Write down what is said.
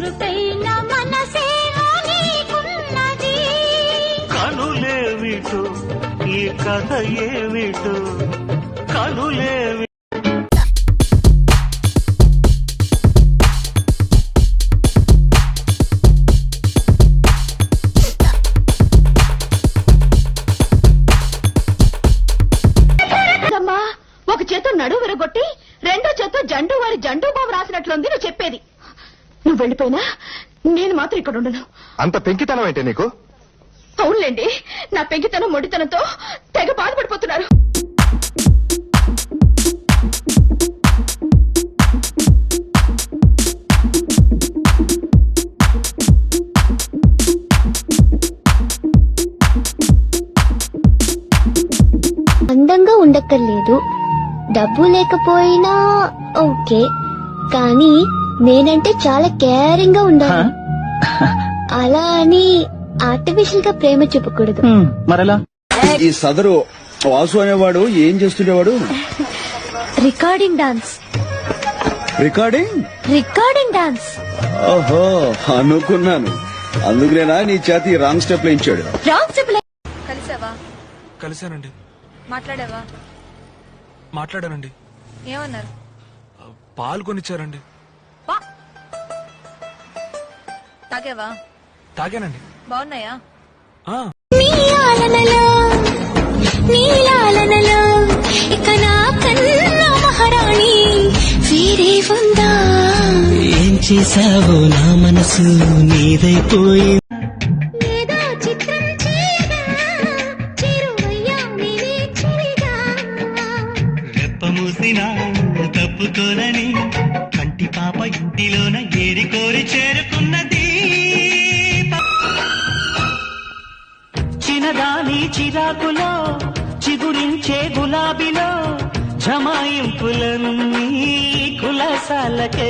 చురుకైన మనసేనా నీకున్నది. ఈ కథ ఏమిటు? కనులేవి ఒక చేత నడువు విరగొట్టి రెండో చేత జండు వారి జండు బాబు రాసినట్లుంది నువ్వు చెప్పేది. నువ్వు వెళ్ళిపోయినా? నేను మాత్రం ఇక్కడ ఉండను. అంత పెంకితనం ఏంటి నీకు? అవునులేండి నా పెంకితనం మొడితనంతో తెగ బాధపడిపోతున్నారు. అందంగా ఉండక్కర్లేదు. డబ్బు లేకపోయినా ఓకే కానీ నేనంటే చాలా కేరింగ్గా ఉండాలి అలా అని ఆర్టిఫిషియల్గా ప్రేమ చూపకూడదు. మరలా? ఈ సదరు వాసు అనేవాడు ఏం చేస్తుండేవాడు? Recording dance. Recording? Recording dance. ఓహో అనుకున్నాను. అందుకునేనా నీ చేతి రాంగ్ స్టెప్ ఇచ్చాడు రాంగ్ స్టెప్ కలిసావా? కలిశానండి. మాట్లాడావా? మాట్లాడానండి. ఏమన్నారు? పాలు కొనిచ్చారండి. తాగావా? తాగానండి. బాగున్నాయా? ఏం చేసావో నా మనసు నీదైపోయి తప్పుకోనని కంటి పాప ఇంటిలోన ఏరి కోరి చిన్నదాని చిరాకులో చిగురించే గులాబీలో జమాయింపులన్నీ కులసాలకే